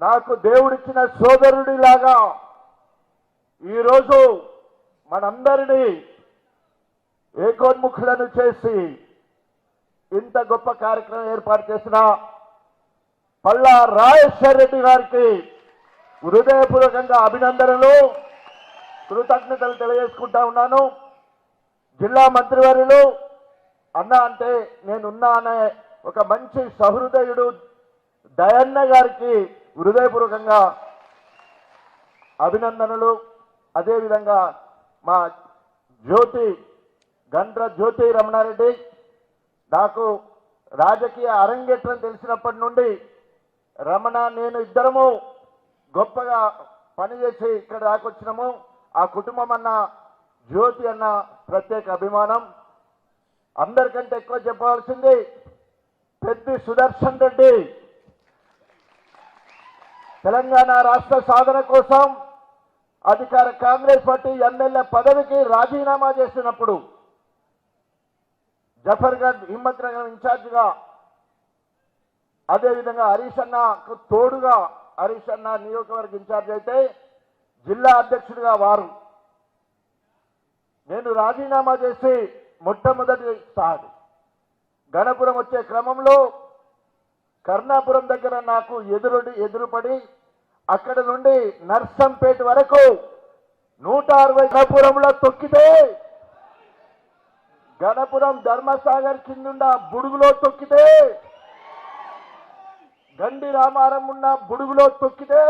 నాకు దేవుడిచ్చిన సోదరుడిలాగా ఈరోజు మనందరినీ ఏకోన్ముఖులను చేసి ఇంత గొప్ప కార్యక్రమం ఏర్పాటు చేసిన పల్లా రాజేశ్వర్ రెడ్డి గారికి హృదయపూర్వకంగా అభినందనలు. కృతజ్ఞతలు తెలియజేసుకుంటా ఉన్నాను. జిల్లా మంత్రివర్యులు అన్న అంటే నేనున్నా అనే ఒక మంచి సహృదయుడు దయన్న గారికి హృదయపూర్వకంగా అభినందనలు. అదేవిధంగా మా జ్యోతి గండ్ర జ్యోతి రమణారెడ్డి నాకు రాజకీయ అరంగేట్రం తెలిసినప్పటి నుండి రమణ నేను ఇద్దరము గొప్పగా పనిచేసి ఇక్కడ దాకా ఆ కుటుంబం అన్న జ్యోతి అన్న ప్రత్యేక అభిమానం. అందరికంటే ఎక్కువ చెప్పవలసింది పెద్ది సుదర్శన్ రెడ్డి. తెలంగాణ రాష్ట్ర సాధన కోసం అధికార కాంగ్రెస్ పార్టీ ఎమ్మెల్యే పదవికి రాజీనామా చేసినప్పుడు జఫర్గఢ్ హిమ్మత్ నగర్ ఇన్ఛార్జిగా అదేవిధంగా హరీష్ అన్నకు తోడుగా హరీష్ అన్న నియోజకవర్గ ఇన్ఛార్జ్ అయితే జిల్లా అధ్యక్షుడిగా వారు. నేను రాజీనామా చేసి మొట్టమొదటి సారి గణపురం వచ్చే క్రమంలో కర్ణాపురం దగ్గర నాకు ఎదురుడి ఎదురుపడి అక్కడ నుండి నర్సంపేట వరకు నూట అరవై గణపురంలో తొక్కితే గణపురం ధర్మసాగర్ కిందుండ బుడుగులో తొక్కితే గండి రామారం ఉన్న బుడుగులో తొక్కితే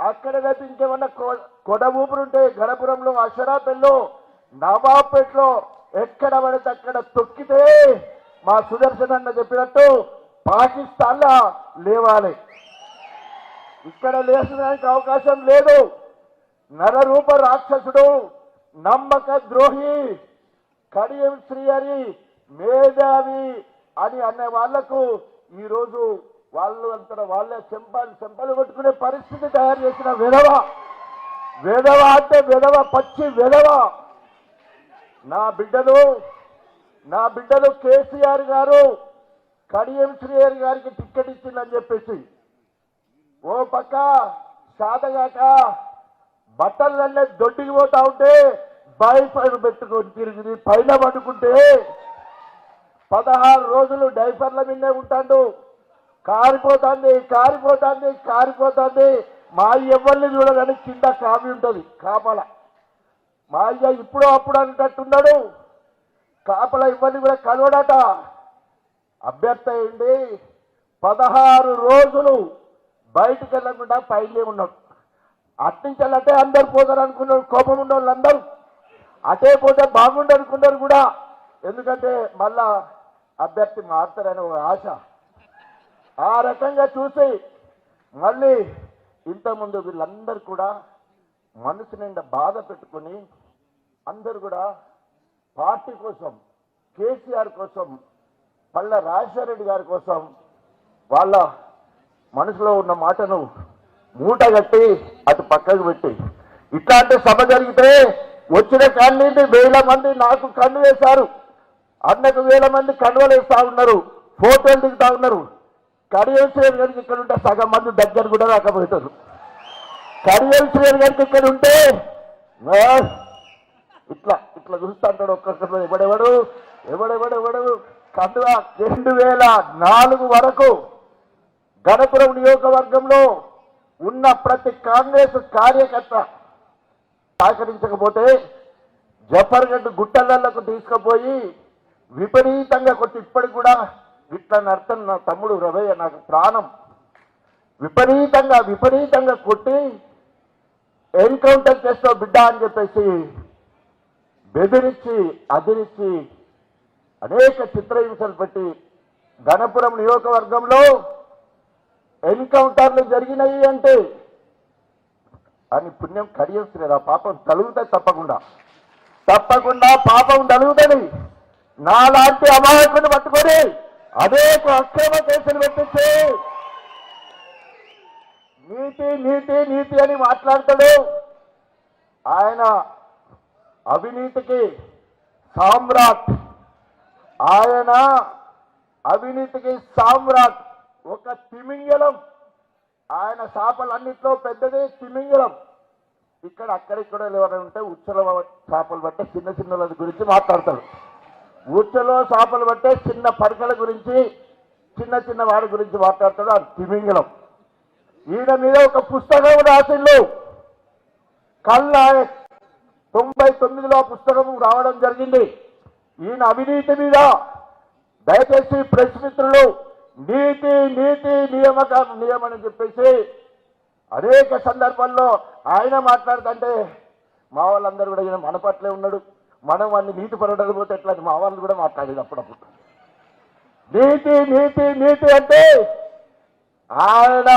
అక్కడ రేపు ఇంకేమన్నా కొ- కొడ ఊపురుంటే గణపురంలో అషరాపేటలో నవాబ్పేటలో ఎక్కడ పడితే అక్కడ తొక్కితే మా సుదర్శన్ అన్న చెప్పినట్టు పాకిస్తాన్లో లేవాలి. ఇక్కడ లేచడానికి అవకాశం లేదు. నరరూప రాక్షసుడు నమ్మక ద్రోహి కడియం శ్రీ అని మేధావి అని అనే వాళ్ళకు ఈరోజు వాళ్ళు అంతా వాళ్ళే చెంపాలు చెంపలు కొట్టుకునే పరిస్థితి తయారు చేసిన విధవ. విధవ అంటే విధవ పచ్చి విధవ. నా బిడ్డలు నా బిడ్డలు కేసీఆర్ గారు కడియం శ్రీహరి గారికి టిక్కెట్ ఇచ్చిందని చెప్పేసి ఓ పక్క సాధగాక బట్టలన్నీ దొడ్డికి పోతా ఉంటే బైఫర్ పెట్టుకొని తిరిగి పైన పడుకుంటే పదహారు రోజులు డైఫర్ల మీదే ఉంటాడు. కారిపోతుంది కారిపోతుంది కారిపోతుంది. మా ఎవరిని చూడగానే కింద కామి ఉంటుంది కాపల. మా అయ్య ఇప్పుడు అప్పుడు అన్నట్టున్నాడు కాపల ఇవన్నీ కూడా కలవడట. అభ్యర్థి అయింది పదహారు రోజులు బయటికి వెళ్ళకుండా పైలే ఉన్నాడు అట్టించాలంటే అందరు పోతారు అనుకున్నారు కోపం ఉన్న వాళ్ళందరూ అటే పోతే బాగుండు అనుకున్నారు కూడా. ఎందుకంటే మళ్ళా అభ్యర్థి మారుతారనే ఒక ఆశ. ఆ రకంగా చూసి మళ్ళీ ఇంతకుముందు వీళ్ళందరూ కూడా మనసు నిండా బాధ పెట్టుకొని అందరు కూడా పార్టీ కోసం కేసీఆర్ కోసం మళ్ళా రాజశేఖరెడ్డి గారి కోసం వాళ్ళ మనసులో ఉన్న మాటను మూట కట్టి అటు పక్కకు పెట్టి ఇట్లాంటి సభ జరిగితే వచ్చిన కన్నీటి వేల మంది నాకు కన్ను వేశారు. అన్నకు వేల మంది కన్నులు వేస్తా ఉన్నారు ఫోటోలు దిగుతా ఉన్నారు. కడియం శ్రేణి గారికి ఇక్కడ ఉంటే సగం మంది దగ్గర కూడా రాకపోతారు కడియం శ్రేణి గారికి ఇక్కడ ఉంటే ఇట్లా ఇట్లా చూస్తా అంటాడు ఒక్కొక్కరు ఎవడెవడు? ఎవడెవడెవడు? రెండు వేల నాలుగు వరకు గణపురం నియోజకవర్గంలో ఉన్న ప్రతి కాంగ్రెస్ కార్యకర్త సహకరించకపోతే జఫర్గఢ్ గుట్టలకు తీసుకుపోయి విపరీతంగా కొట్టి ఇప్పటికి కూడా ఇట్లా నడతం నా తమ్ముడు రవయ్య నాకు ప్రాణం. విపరీతంగా విపరీతంగా కొట్టి ఎన్కౌంటర్ చేస్తావు బిడ్డ అని చెప్పేసి బెదిరించి అదిరించి అనేక చిత్రహింసలు పెట్టి గణపురం నియోజకవర్గంలో ఎన్కౌంటర్లు జరిగినాయి అంటే అని పుణ్యం కడియేస్తున్నారు ఆ పాపం తలుగుతాయి తప్పకుండా. తప్పకుండా పాపం తలుగుతుంది. నాలాంటి అమాయకుని పట్టుకొని అనేక అక్షేమ కేసులు పెట్టించి నీతి నీతి నీతి అని మాట్లాడతాడు. ఆయన అవినీతికి సామ్రాట్ ఆయన అవినీతికి సామ్రాట్ ఒక తిమింగలం. ఆయన చేపలన్నింటిలో పెద్దది తిమింగలం. ఇక్కడ అక్కడిక్కడ ఎవరైనా ఉంటే ఉచ్చల చేపలు పట్టే చిన్న చిన్నల గురించి మాట్లాడతాడు. ఉచ్చలో చేపలు పట్టే చిన్న పడకల గురించి చిన్న చిన్న వాడి గురించి మాట్లాడతాడు అది తిమింగలం. ఈయన మీద ఒక పుస్తకం రాసిండు. కళ్ళ తొంభై తొమ్మిదిలో పుస్తకం రావడం జరిగింది. ఈయన అవినీతి మీద దయచేసి ప్రెస్ మిత్రులు నీతి నీతి నియమక నియమం అని చెప్పేసి అనేక సందర్భాల్లో ఆయన మాట్లాడుతుంటే మా వాళ్ళందరూ కూడా ఈయన మన పట్లే ఉన్నాడు. మనం వాడిని నీతి పరడలు పోతే ఎట్లా? మా వాళ్ళు కూడా మాట్లాడేది అప్పుడప్పుడు. నీతి నీతి నీతి అంటే ఆయన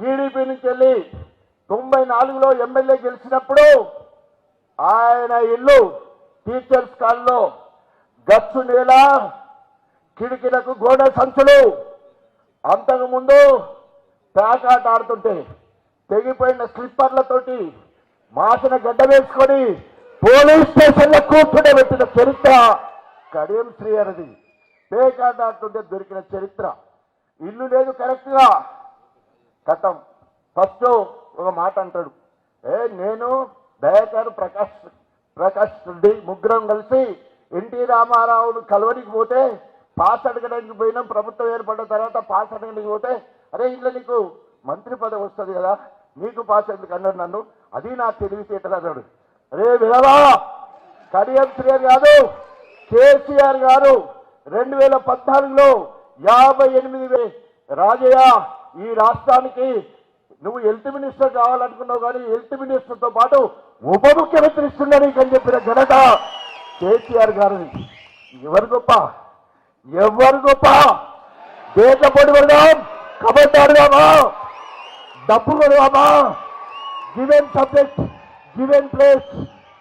టీడీపీ నుంచి వెళ్ళి తొంభై నాలుగులో ఎమ్మెల్యే గెలిచినప్పుడు ఆయన ఇల్లు టీచర్స్ కాల్లో గచ్చు నేల కిటికీలకు గోడ సంచులు. అంతకుముందు పేకాట ఆడుతుంటే తెగిపోయిన స్లిప్పర్లతోటి మాసిన గడ్డ వేసుకొని పోలీస్ స్టేషన్లో కూర్చుని పెట్టిన చరిత్ర కడియం శ్రీహరిది. పేకాట ఆడుతుంటే దొరికిన చరిత్ర. ఇల్లు లేదు కరెక్ట్గా. గతం ఫస్ట్ ఒక మాట అంటాడు. ఏ నేను దయాకర్ ప్రకాష్ ప్రకాష్ రెడ్డి ముగ్గురం కలిసి ఎన్టీ రామారావును కలవడికి పోతే పాస్ అడగడానికి పోయినాం. ప్రభుత్వం ఏర్పడిన తర్వాత పాస్ అడగడానికి పోతే అరే ఇంట్లో నీకు మంత్రి పదవి వస్తుంది కదా నీకు పాస్ ఎందుకు? అన్నాడు నన్ను. అది నా తెలివితేటలు అన్నాడు. అరే విధవా కడియం శ్రీయర్ కాదు కేసీఆర్ గారు రెండు వేల పద్నాలుగులో యాభై ఎనిమిది రాజయ్య ఈ రాష్ట్రానికి నువ్వు హెల్త్ మినిస్టర్ కావాలనుకున్నావు కానీ హెల్త్ మినిస్టర్తో పాటు ఉప ముఖ్యమంత్రి ఇస్తుందని అని చెప్పిన ఘనత కేసీఆర్ గారిని ఎవరు గొప్ప? ఎవరు గొప్ప? దేశ పొడి పడదాం కబడ్డీ డబ్బు కొడదామా given subject given place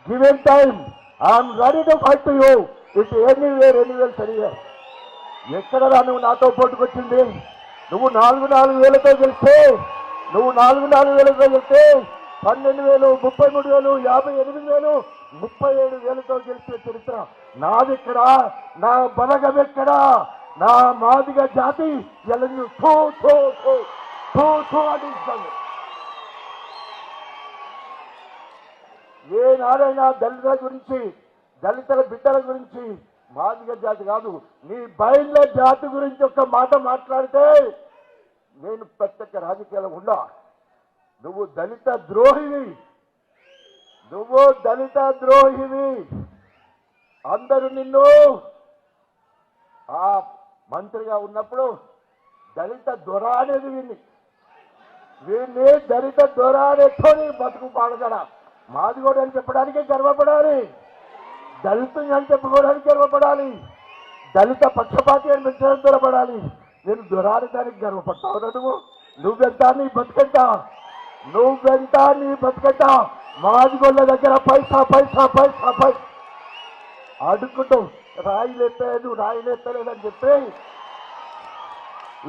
given time I'm ready to fight to you it anywhere anywhere సరిగా ఎక్కడ నువ్వు నాతో పోటుకొచ్చింది? నువ్వు నాలుగు నాలుగు వేలతో గెలిస్తే నువ్వు నాలుగు నాలుగు వేలతో గెలిస్తే పన్నెండు వేలు ముప్పై మూడు వేలు యాభై ఎనిమిది వేలు ముప్పై ఏడు వేలతో గెలిచిన చరిత్ర నాదిక్కడ నా బలగం ఎక్కడ నా మాదిగ జాతి ఎలను థూ థూ థూ థూ థూ అని ఇస్తాను. ఏ నాడైనా దళితుల గురించి దళితుల బిడ్డల గురించి మాదిగ జాతి కాదు నీ బయళ్ళ జాతి గురించి ఒక మాట మాట్లాడితే నేను ప్రత్యేక రాజకీయాలు ఉండా నువ్వు దళిత ద్రోహివి. నువ్వు దళిత ద్రోహివి. అందరూ నిన్ను ఆ మంత్రిగా ఉన్నప్పుడు దళిత దొర అనేది విని వీళ్ళని దళిత దొర అనేతోని బతుకు పాడగడా. మాది కూడా అని చెప్పడానికే గర్వపడాలి. దళితుని అని చెప్పుకోవడానికి గర్వపడాలి. దళిత పక్షపాతి అని పెంచడం దొరపడాలి నేను దొరాడటానికి గర్వపడతావు నువ్వు నువ్వెంత నీ బతుకెంత? నువ్వెంత నీ బతుకట? మాదిగోళ్ళ దగ్గర పైసా పైసా పైసా పైసా అడుక్కుంటావు. రాయిలు ఎత్తే రాయిలు ఎత్తలేదని చెప్పి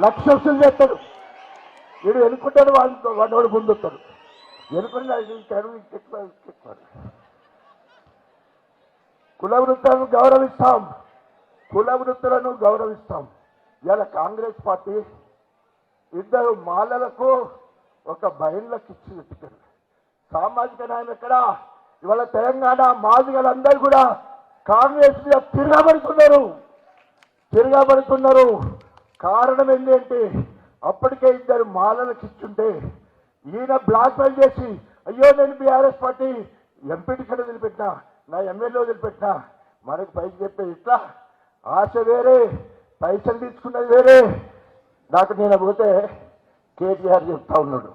లక్ష వసూలు చేస్తాడు. వీడు ఎనుకుంటాడు వాడు వాడు ముందుతాడు ఎన్నుకుని ఇంకెడు కుల వృత్తులను గౌరవిస్తాం. కుల వృత్తులను గౌరవిస్తాం. ఇలా కాంగ్రెస్ పార్టీ ఇద్దరు మాలలకు ఒక బయళ్ళకి ఇచ్చి వెతుకారు సామాజిక న్యాయం ఎక్కడ? ఇవాళ తెలంగాణ మాదిగలందరూ కూడా కాంగ్రెస్ మీద తిరగబడుతున్నారు. తిరగబడుతున్నారు. కారణం ఏంటంటే అప్పటికే ఇద్దరు మాలలకు ఇచ్చుంటే ఈయన బ్లాక్ మెయిల్ చేసి అయ్యో నేను బీఆర్ఎస్ పార్టీ ఎంపీటీ టికెట్ వదిలిపెట్టినా నా ఎమ్మెల్యే వదిలిపెట్టినా మనకు పైకి చెప్పేది ఇట్లా? ఆశ వేరే పైసలు తీసుకున్నది వేరే. నాకు నేను పోతే కేటీఆర్ చెప్తా ఉన్నాడు.